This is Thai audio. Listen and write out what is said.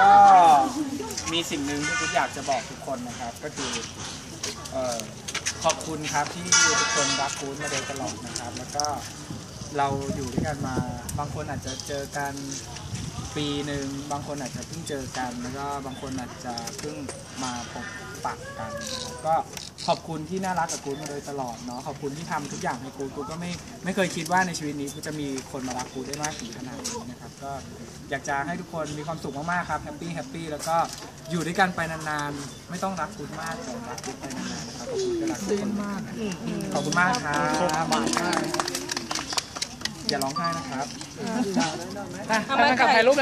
ก็มีสิ่งหนึ่งที่คุณอยากจะบอกทุกคนนะครับ ก็คือเออขอบคุณครับที่ทุกคนรักคุณมาโดยตลอดนะครับ แล้วก็เราอยู่ด้วยกันมาบางคนอาจจะเจอกันปีหนึ่งบางคนอาจจะเพิ่งเจอกันแล้วก็บางคนอาจจะเพิ่งมาพบปะกันนะครับก็ ขอบคุณที่น่ารักกับกูดมาโดยตลอดเนาะขอบคุณที่ทำทุกอย่างให้กูดกูก็ไม่ไม่เคยคิดว่าในชีวิตนี้กูจะมีคนมารักกูได้มากถึงขนาดนี้นะครับก็อยากจะให้ทุกคนมีความสุขมากๆครับแฮปปี้แฮปปี้แล้วก็อยู่ด้วยกันไปนานๆ ไม่ต้องรักกูมากแต่รักกูไปนานๆนะครับขอบคุณที่รักทุกคนมากขอบคุณมากครับบาทอย่าร้องไห้นะครับทำไมกับถ่ายรูป